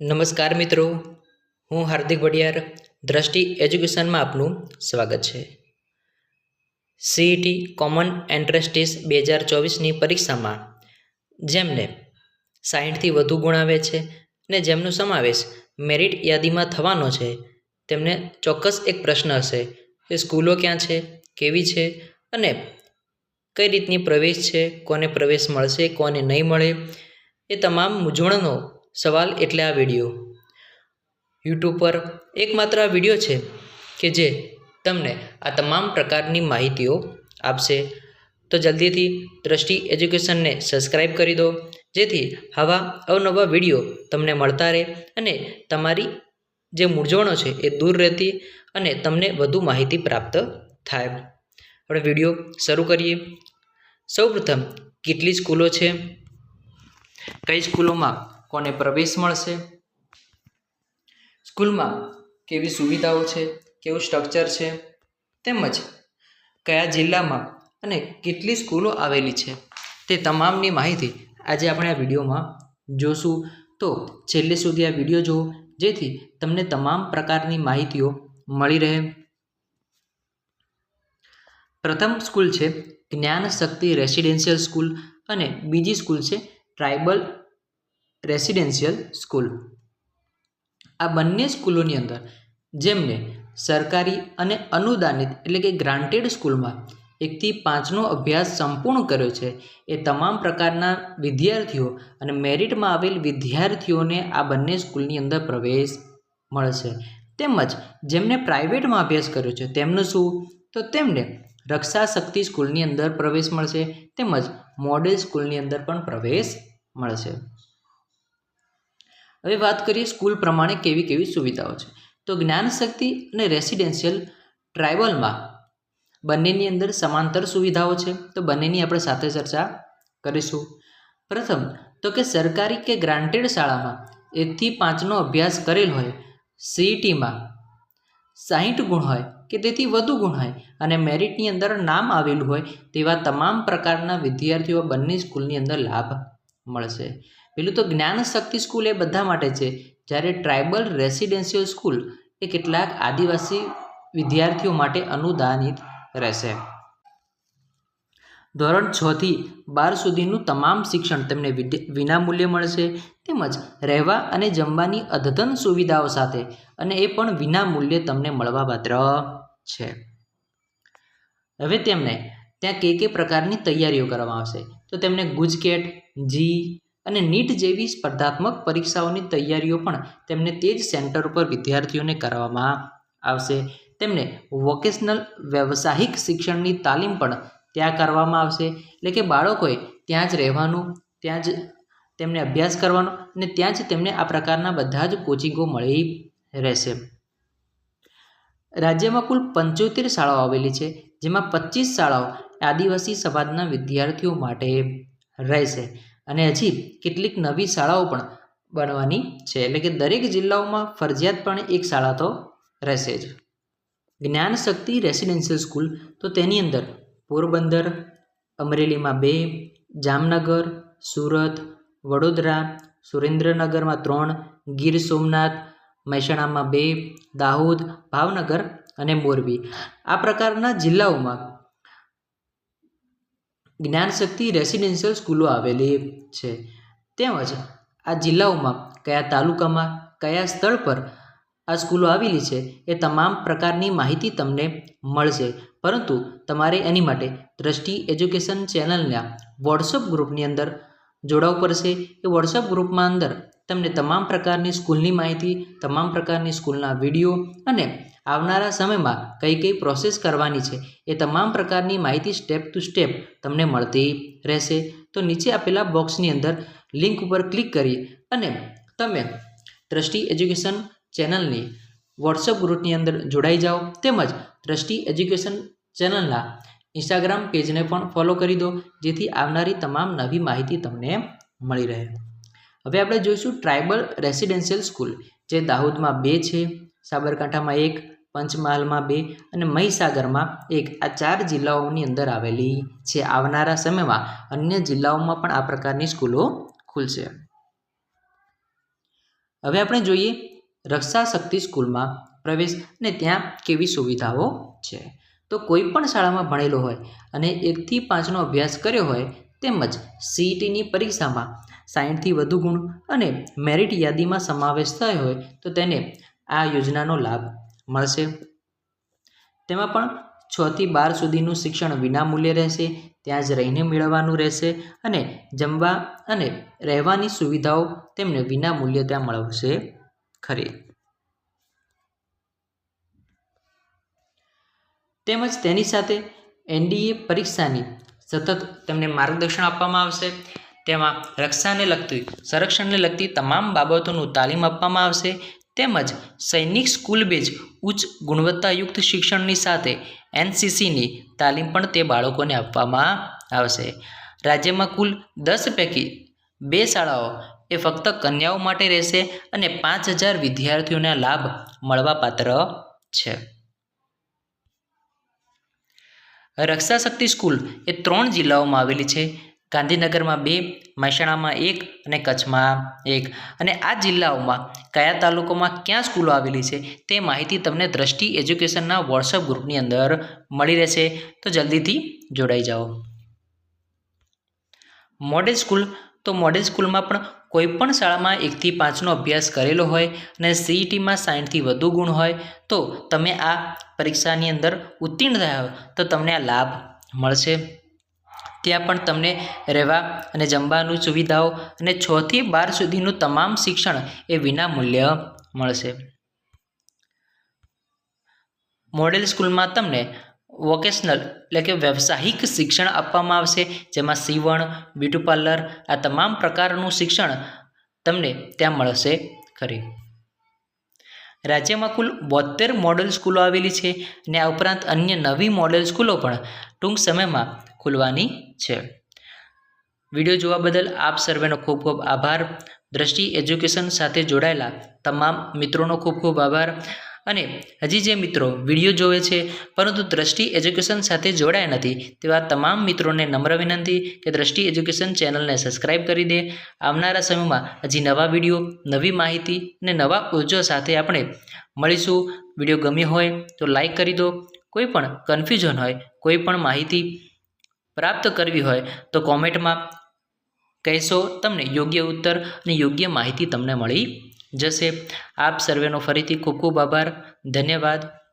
નમસ્કાર મિત્રો, હું હાર્દિક વડિયાર, દ્રષ્ટિ એજ્યુકેશનમાં આપનું સ્વાગત છે. સીઈટી કોમન એન્ટ્રન્સ ટેસ્ટ બે હજાર ચોવીસની પરીક્ષામાં જેમને સાહીઠથી વધુ ગુણ આવે છે અને જેમનો સમાવેશ મેરિટ યાદીમાં થવાનો છે, તેમને ચોક્કસ એક પ્રશ્ન હશે કે સ્કૂલો ક્યાં છે, કેવી છે અને કઈ રીતની પ્રવેશ છે, કોને પ્રવેશ મળશે, કોને નહીં મળે, એ તમામ મૂંઝવણનો સવાલ એટલે આ વીડિયો. યુટ્યુબ પર એકમાત્ર આ વીડિયો છે કે જે તમને આ તમામ પ્રકારની માહિતીઓ આપશે. તો જલ્દીથી દ્રષ્ટિ એજ્યુકેશનને સબસ્ક્રાઈબ કરી દો, જેથી આવા અવનવા વીડિયો તમને મળતા રહે અને તમારી જે મૂંઝવણો છે એ દૂર રહેતી અને તમને વધુ માહિતી પ્રાપ્ત થાય. આપણે વીડિયો શરૂ કરીએ. સૌપ્રથમ, કેટલી સ્કૂલો છે? કઈ સ્કૂલોમાં કોને પ્રવેશ મળશે? સ્કૂલમાં કેવી સુવિધાઓ છે? કેવું સ્ટ્રક્ચર છે? તેમજ કયા જિલ્લામાં અને કેટલી સ્કૂલો આવેલી છે? તે તમામની માહિતી આજે આપણે આ વિડીયોમાં જોશું. તો છેલ્લે સુધી આ વીડિયો જુઓ, જેથી તમને તમામ પ્રકારની માહિતીઓ મળી રહે. પ્રથમ સ્કૂલ છે જ્ઞાન શક્તિ રેસિડેન્શિયલ સ્કૂલ અને બીજી સ્કૂલ છે ટ્રાઇબલ રેસિડેન્શિયલ સ્કૂલ. આ બંને સ્કૂલોની અંદર જેમને સરકારી અને અનુદાનિત એટલે કે ગ્રાન્ટેડ સ્કૂલમાં એકથી પાંચનો અભ્યાસ સંપૂર્ણ કર્યો છે, એ તમામ પ્રકારના વિદ્યાર્થીઓ અને મેરિટમાં આવેલ વિદ્યાર્થીઓને આ બંને સ્કૂલની અંદર પ્રવેશ મળશે. તેમજ જેમને પ્રાઇવેટમાં અભ્યાસ કર્યો છે, તેમનું શું? તો તેમને રક્ષા શક્તિ સ્કૂલની અંદર પ્રવેશ મળશે, તેમજ મોડેલ સ્કૂલની અંદર પણ પ્રવેશ મળશે. હવે વાત કરીએ સ્કૂલ પ્રમાણે કેવી કેવી સુવિધાઓ છે. તો જ્ઞાન શક્તિ અને રેસિડેન્શિયલ ટ્રાઇબલમાં બંનેની અંદર સમાંતર સુવિધાઓ છે. તો બંનેની આપણે સાથે ચર્ચા કરીશું. પ્રથમ, તો કે સરકારી કે ગ્રાન્ટેડ શાળામાં એકથી પાંચનો અભ્યાસ કરેલ હોય, સીઈટીમાં સાહીઠ ગુણ હોય કે તેથી વધુ ગુણ હોય અને મેરિટની અંદર નામ આવેલું હોય, તેવા તમામ પ્રકારના વિદ્યાર્થીઓ બંને સ્કૂલની અંદર લાભ મળશે. પેલું તો જ્ઞાન શક્તિ સ્કૂલ એ બધા માટે છે. જ્યારે ટ્રાઇબલ રેસિડેન્શિયલ સ્કૂલ એ કેટલાક આદિવાસી વિદ્યાર્થીઓ માટે અનુદાનિત રહેશે. ધોરણ છ થી બાર સુધીનું તમામ શિક્ષણ તેમને વિનામૂલ્યે મળશે. તેમજ રહેવા અને જમવાની અદ્યતન સુવિધાઓ સાથે અને એ પણ વિનામૂલ્યે તમને મળવાપાત્ર છે. હવે તેમને ત્યાં કે કઈ પ્રકારની તૈયારીઓ કરવામાં આવશે. તો તેમને ગુજકેટ, જી અને નીટ જેવી સ્પર્ધાત્મક પરીક્ષાઓની તૈયારીઓ પણ તેમને તે જ સેન્ટર ઉપર વિદ્યાર્થીઓને કરવામાં આવશે. તેમને વોકેશનલ વ્યવસાયિક શિક્ષણની તાલીમ પણ ત્યાં કરવામાં આવશે. એટલે કે બાળકોએ ત્યાં જ રહેવાનું, ત્યાં જ તેમને અભ્યાસ કરવાનો અને ત્યાં જ તેમને આ પ્રકારના બધા જ કોચિંગો મળી રહેશે. રાજ્યમાં કુલ પંચોતેર શાળાઓ આવેલી છે, જેમાં પચીસ શાળાઓ આદિવાસી સમાજના વિદ્યાર્થીઓ માટે રહેશે. અને હજી કેટલીક નવી શાળાઓ પણ બનવાની છે. એટલે કે દરેક જિલ્લાઓમાં ફરજિયાતપણે એક શાળા તો રહેશે જ. જ્ઞાન શક્તિ રેસિડેન્શિયલ સ્કૂલ તો તેની અંદર પોરબંદર, અમરેલીમાં બે, જામનગર, સુરત, વડોદરા, સુરેન્દ્રનગરમાં ત્રણ, ગીર સોમનાથ, મહેસાણામાં બે, દાહોદ, ભાવનગર અને મોરબી. આ પ્રકારના જિલ્લાઓમાં જ્ઞાનશક્તિ રેસિડેન્શિયલ સ્કૂલો આવેલી છે. તેમજ આ જિલ્લાઓમાં કયા તાલુકામાં, કયા સ્થળ પર આ સ્કૂલો આવેલી છે એ તમામ પ્રકારની માહિતી તમને મળશે. પરંતુ તમારે એની માટે દ્રષ્ટિ એજ્યુકેશન ચેનલના વોટ્સઅપ ગ્રુપની અંદર જોડાવવું પડશે. એ વોટ્સઅપ ગ્રુપમાં અંદર તમને તમામ પ્રકારની સ્કૂલની માહિતી, તમામ પ્રકારની સ્કૂલના વીડિયો અને આવનારા સમયમાં કઈ કઈ પ્રોસેસ કરવાની છે, એ તમામ પ્રકારની માહિતી સ્ટેપ ટુ સ્ટેપ તમને મળતી રહેશે. તો નીચે આપેલા બોક્સની અંદર લિંક ઉપર ક્લિક કરી અને તમે ટ્રસ્ટી એજ્યુકેશન ચેનલની વોટ્સઅપ ગ્રુપની અંદર જોડાઈ જાઓ. તેમજ ટ્રસ્ટી એજ્યુકેશન ચેનલના ઇન્સ્ટાગ્રામ પેજને પણ ફોલો કરી દો, જેથી આવનારી તમામ નવી માહિતી તમને મળી રહે. હવે આપણે જોઈશું ટ્રાઇબલ રેસિડેન્શિયલ સ્કૂલ, જે દાહોદમાં બે છે, સાબરકાંઠામાં એક, પંચમહાલમાં બે અને મહીસાગરમાં એક. આ ચાર જિલ્લાઓની અંદર આવેલી છે. આવનારા સમયમાં અન્ય જિલ્લાઓમાં પણ આ પ્રકારની સ્કૂલો ખુલશે. હવે આપણે જોઈએ રક્ષા શક્તિ સ્કૂલમાં પ્રવેશ અને ત્યાં કેવી સુવિધાઓ છે. તો કોઈ પણ શાળામાં ભણેલો હોય અને એકથી પાંચનો અભ્યાસ કર્યો હોય તેમજ સીઈટીની પરીક્ષામાં સાઠથી વધુ ગુણ અને મેરિટ યાદીમાં સમાવેશ થયો હોય તો તેને આ યોજનાનો લાભ મળશે. તેમાં પણ છથી બાર સુધીનું શિક્ષણ વિનામૂલ્યે રહેશે, ત્યાં જ રહીને મેળવવાનું રહેશે અને જમવા અને રહેવાની સુવિધાઓ તેમને વિનામૂલ્યે ત્યાં મળશે ખરી. તેમજ તેની સાથે એનડીએ પરીક્ષાની સતત તેમને માર્ગદર્શન આપવામાં આવશે. તેમાં રક્ષાને લગતી, સંરક્ષણને લગતી તમામ બાબતોનું તાલીમ આપવામાં આવશે. તેમજ સૈનિક સ્કૂલ બેઝ ઉચ્ચ ગુણવત્તાયુક્ત શિક્ષણની સાથે એનસીસીની તાલીમ પણ તે બાળકોને આપવામાં આવશે. રાજ્યમાં કુલ દસ પૈકી બે શાળાઓ એ ફક્ત કન્યાઓ માટે રહેશે અને પાંચ હજાર વિદ્યાર્થીઓના લાભ મળવાપાત્ર છે. રક્ષા શક્તિ સ્કૂલ એ ત્રણ જિલ્લાઓમાં આવેલી છે. ગાંધીનગરમાં બે, મહેસાણામાં એક અને કચ્છમાં એક. અને આ જિલ્લાઓમાં કયા તાલુકામાં ક્યાં સ્કૂલો આવેલી છે તે માહિતી તમને દ્રષ્ટિ એજ્યુકેશનના વોટ્સઅપ ગ્રુપની અંદર મળી રહેશે. તો જલ્દીથી જોડાઈ જાઓ. મોડેલ સ્કૂલ, તો મોડેલ સ્કૂલમાં પણ કોઈ પણ શાળામાં એકથી પાંચનો અભ્યાસ કરેલો હોય અને સીઈટીમાં સાઠથી વધુ ગુણ હોય, તો તમે આ પરીક્ષાની અંદર ઉત્તીર્ણ થયા તો તમને આ લાભ મળશે. ત્યાં પણ તમને રહેવા અને જમવાની સુવિધાઓ અને છથી બાર સુધીનું તમામ શિક્ષણ એ વિનામૂલ્ય મળશે. મોડેલ સ્કૂલમાં તમને વોકેશનલ એટલે કે વ્યવસાયિક શિક્ષણ આપવામાં આવશે, જેમાં સીવણ, બ્યુટી પાર્લર આ તમામ પ્રકારનું શિક્ષણ તમને ત્યાં મળશે ખરી. રાજ્યમાં કુલ બોતેર મોડલ સ્કૂલો આવેલી છે અને આ ઉપરાંત અન્ય નવી મોડેલ સ્કૂલો પણ ટૂંક સમયમાં ખુલવાની છે. વીડિયો જોવા બદલ આપ સર્વેનો ખૂબ ખૂબ આભાર. દ્રષ્ટિ એજ્યુકેશન સાથે જોડાયેલા તમામ મિત્રોનો ખૂબ ખૂબ આભાર. અને હજી જે મિત્રો વીડિયો જોવે છે, પરંતુ દ્રષ્ટિ એજ્યુકેશન સાથે જોડાયા નથી, તેવા તમામ મિત્રોને નમ્ર વિનંતી કે દ્રષ્ટિ એજ્યુકેશન ચેનલને સબસ્ક્રાઇબ કરી દે. આવનારા સમયમાં હજી નવા વીડિયો, નવી માહિતી અને નવા ઉર્જો સાથે આપણે મળીશું. વીડિયો ગમ્યો હોય તો લાઈક કરી દો. કોઈ પણ કન્ફ્યુઝન હોય, કોઈ પણ માહિતી પ્રાપ્ત કરવી હોય તો કોમેન્ટમાં કહેશો તમને યોગ્ય ઉત્તર અને યોગ્ય માહિતી તમને મળી જશે. આપ સર્વેનો ફરીથી ખૂબ ખૂબ આભાર. ધન્યવાદ.